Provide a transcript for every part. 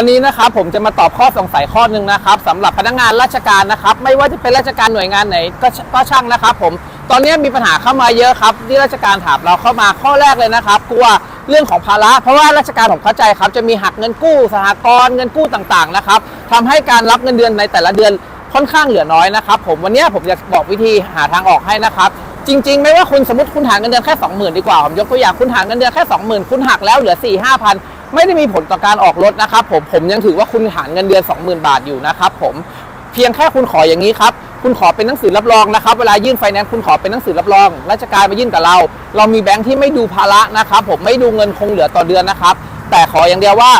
วันนี้นะครับผมจะมาตอบข้อสงสัยข้อหนึ่งนะครับสำหรับพนักงานราชการนะครับ ไม่ว่าจะเป็นราชการหน่วยงานไหนก็ก็ช่างนะครับ ผมตอนนี้มีปัญหาเข้ามาเยอะครับ ที่ราชการถามเราเข้ามาข้อแรกเลยนะครับกลัวเรื่องของภาระเพราะว่าราชการผมเข้าใจครับ จะมีหักเงินกู้สหกรณ์เงินกู้ต่างๆนะครับทำให้การรับเงินเดือนในแต่ละเดือนค่อนข้างเหลือน้อยนะครับผมวันนี้ผมจะบอกวิธีหาทางออกให้นะครับจริงๆ ไม่ว่าคุณสมมติคุณหาเงินเดือนแค่ 20,000 ดีกว่า ผมยกตัวอย่างคุณหาเงินเดือนแค่ 20,000 คุณหักแล้วเหลือ 4 5 0 0 0 ไม่ได้มีผลต่อการออกรถนะครับผมผมยังถือว่าคุณหาเงินเดือน 20,000 บาทอยู่นะครับผมเพียงแค่คุณขออย่างนี้ครับคุณขอเป็นหนังสือรับรองนะครับ เวลายื่นไฟแนนซ์คุณขอเป็นหนังสือรับรอง ราชการมายื่นกับเรา เรามีแบงค์ที่ไม่ดูภาระนะครับ ผมไม่ดูเงินคงเหลือต่อเดือนนะครับ แต่ขออย่างเดียวว่า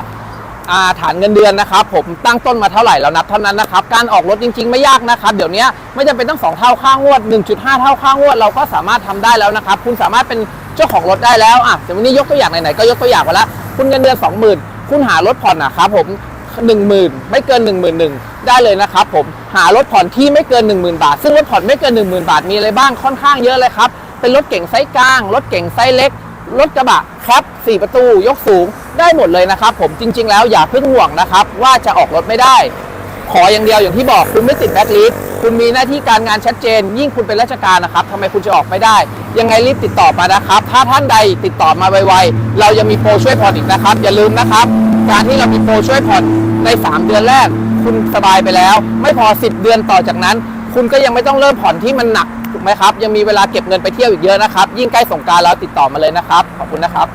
ฐานเงินเดือนนะครับ ผมตั้งต้นมาเท่าไหร่เรานับเท่านั้นนะครับ การออกรถจริง ๆ ไม่ยากนะครับ เดี๋ยวนี้ไม่จำเป็นต้อง2เท่าค่างวด 1.5 เท่าค่างวด เราก็สามารถทำได้แล้วนะครับ คุณสามารถเป็นเจ้าของรถได้แล้วอะเดี๋ยววันนี้ยกตัวอย่างไหนๆก็ยกตัวอย่างไปแล้ว คุณเงินเดือน20,000 คุณหารถผ่อนนะครับผม10,000 ไม่เกิน 11,000 ได้เลยนะครับผมหารถผ่อนที่ไม่เกิน 10,000 บาท ซึ่งรถผ่อนไม่เกิน 10,000 บาทมีอะไรบ้างค่อนข้างเยอะเลยครับ เป็นรถเก่งไซส์กลาง รถเก่งไซส์เล็ก รถกระบะครับ 4 ประตูยกสูงได้หมดเลยนะครับผมจริง ๆ แล้วอย่าเพิ่งห่วงนะครับว่าจะออกรถไม่ได้ ขออย่างเดียวอย่างที่บอกคุณไม่ติดแบ็คลิสต์คุณมีหน้าที่การงานชัดเจน ยิ่งคุณเป็นราชการนะครับทำไมคุณจะออกไม่ได้ ยังไงรีบติดต่อมานะครับ ถ้าท่านใดติดต่อมาไวๆเรายังมีโปรช่วยผ่อนอีกนะครับ อย่าลืมนะครับ การที่เรามีโปรช่วยผ่อนใน 3 เดือนแรก คุณสบายไปแล้ว ไม่พอ 10 เดือนต่อจากนั้น คุณก็ยังไม่ต้องเริ่มผ่อนที่มันหนักถูกไหมครับยังมีเวลาเก็บเงินไปเที่ยวอีกเยอะนะครับ ยิ่งใกล้สงการแล้วติดต่อมาเลยนะครับขอบคุณนะครับ